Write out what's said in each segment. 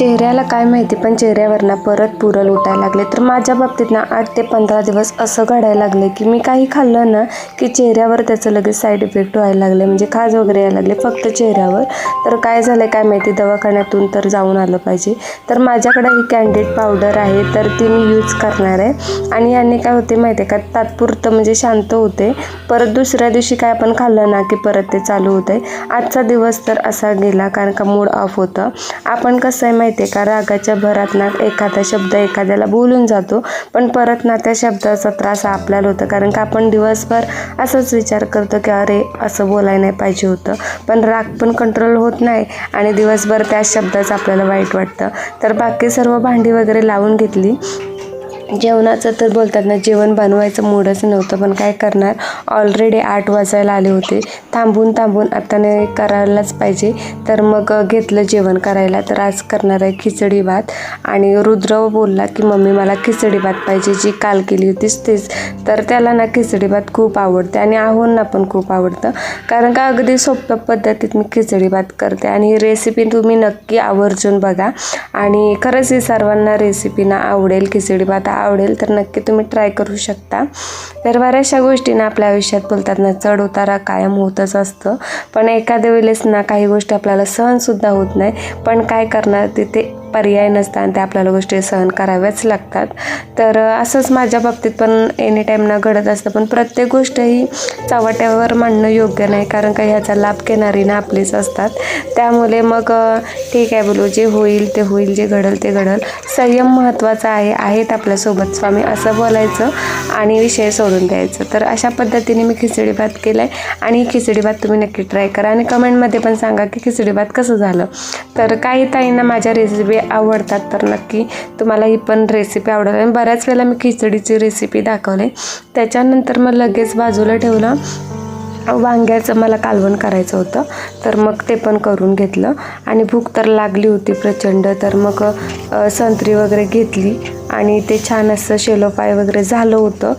चेहऱ्याला काय माहिती पण चेहऱ्यावरनं परत पुरल उठायला लागले. तर माझ्या बाबतीत ना आठ ते पंधरा दिवस असं घडायला लागले की मी काही खाल्लं ना की चेहऱ्यावर त्याचं लगेच साईड इफेक्ट व्हायला लागले. म्हणजे खाज वगैरे यायला लागले फक्त चेहऱ्यावर. तर काय झालं काय माहिती दवाखान्यातून तर जाऊन आलं पाहिजे. तर माझ्याकडे ही कॅन्डेड पावडर आहे तर ती मी यूज करणार आहे. आणि याने काय होते माहिती आहे का तात्पुरतं म्हणजे शांत होते. परत दुसऱ्या दिवशी काय आपण खाल्लं ना की परत ते चालू होते आजचा दिवस तर असा गेला कारण का मूड ऑफ होतं. आपण कसं आहे माहिती आहे का? रागाच्या भरात ना एखादा शब्द एखाद्याला बोलून जातो पण परत ना त्या शब्दाचा त्रास आपल्याला होतं. कारण का आपण दिवसभर असंच विचार करतो की अरे असं बोलायला नाही पाहिजे होतं. पण राग पण कंट्रोल होत नाही आणि दिवसभर त्या शब्दाचं आपल्याला वाईट वाटतं. तर बाकी सर्व भांडी वगैरे लावून घेतली. जेवणाचं तर बोलतात ना जेवण बनवायचं मूडच नव्हतं पण काय करणार? ऑलरेडी आठ वाजायला आले होते. थांबून थांबून आता करायलाच पाहिजे. तर मग घेतलं जेवण करायला. तर आज करणार आहे खिचडी भात. आणि रुद्र बोलला की मम्मी मला खिचडी भात पाहिजे. जी काल केली होतीच तेच. तर त्याला ना खिचडी भात खूप आवडते. आणि आहोंना पण खूप आवडतं. कारण का अगदी सोप्या पद्धतीत मी खिचडी भात करते. आणि ही रेसिपी तुम्ही नक्की आवर्जून बघा. आणि खरंच ही सर्वांना रेसिपी ना आवडेल खिचडी भात. आवडेल तर नक्की तुम्ही ट्राय करू शकता. तर बऱ्याचशा गोष्टींना आपल्या आयुष्यात बोलतात ना चढ उतारा कायम होतच असतं. पण एखाद्या वेळेस ना काही गोष्टी आपल्याला सहनसुद्धा होत नाही. पण काय करणार तिथे पर्याय नसतात आणि त्या आपल्याला गोष्टी सहन कराव्याच लागतात. तर असंच माझ्या बाबतीत पण एनी टाईम ना घडत असतं. पण प्रत्येक गोष्ट ही चवट्यावर मांडणं योग्य नाही. कारण का ह्याचा लाभ घेणारी ना आपलीच असतात. त्यामुळे मग ठीक आहे बोलू. जे होईल ते होईल जे घडल ते घडल. संयम महत्त्वाचा आहे. आहेत आपल्यासोबत स्वामी असं बोलायचं आणि विषय सोडून द्यायचं. तर अशा पद्धतीने मी खिचडी भात केला आहे आणि खिचडी भात तुम्ही नक्की ट्राय करा. आणि कमेंटमध्ये पण सांगा की खिचडी भात कसं झालं. तर काही ताईंना माझ्या रेसिपी आवडतात तर नक्की तुम्हाला ही पण रेसिपी आवडेल. आणि बऱ्याच वेळेला मी खिचडीची रेसिपी दाखवले. त्याच्यानंतर मग लगेच बाजूला ठेवलं. वांग्याचं मला कालवण करायचं होतं. तर मग ते पण करून घेतलं. आणि भूक तर लागली होती प्रचंड. तर मग संत्री वगैरे घेतली. आणि ते छान असं शेलो वगैरे झालं होतं.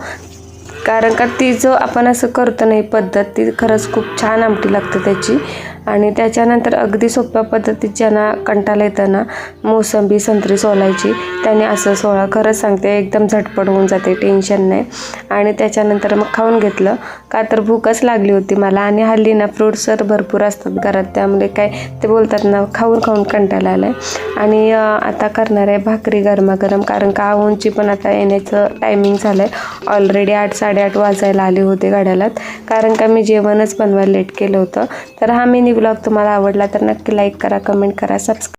कारण का ती जो आपण असं करतो नाही पद्धत ती खरंच खूप छान आमटी लागते त्याची. आणि त्याच्यानंतर अगदी सोप्या पद्धतीत ज्यांना कंटाळा येताना मोसंबी संत्री सोलायची त्याने असं सोळा खरंच सांगते एकदम झटपट होऊन जाते टेन्शन नाही. आणि त्याच्यानंतर मग खाऊन घेतलं का तर भूकच लागली होती मला. आणि हल्ली ना फ्रुट्स तर भरपूर असतात घरात त्यामुळे काय ते बोलतात ना खाऊन खाऊन कंटाळा आला आहे आणि आता करणार आहे भाकरी गरमागरम कारण का आहोंची पण आता येण्याचं टायमिंग झालं आहे ऑलरेडी आठ साडेआठ वाजायला आले होते गाड्यालात कारण का मी जेवणच बनवायला लेट केलं होतं. तर हा मिनी ब्लॉग तुम्हाला आवडला तर नक्की लाईक करा कमेंट करा सबस्क्राईब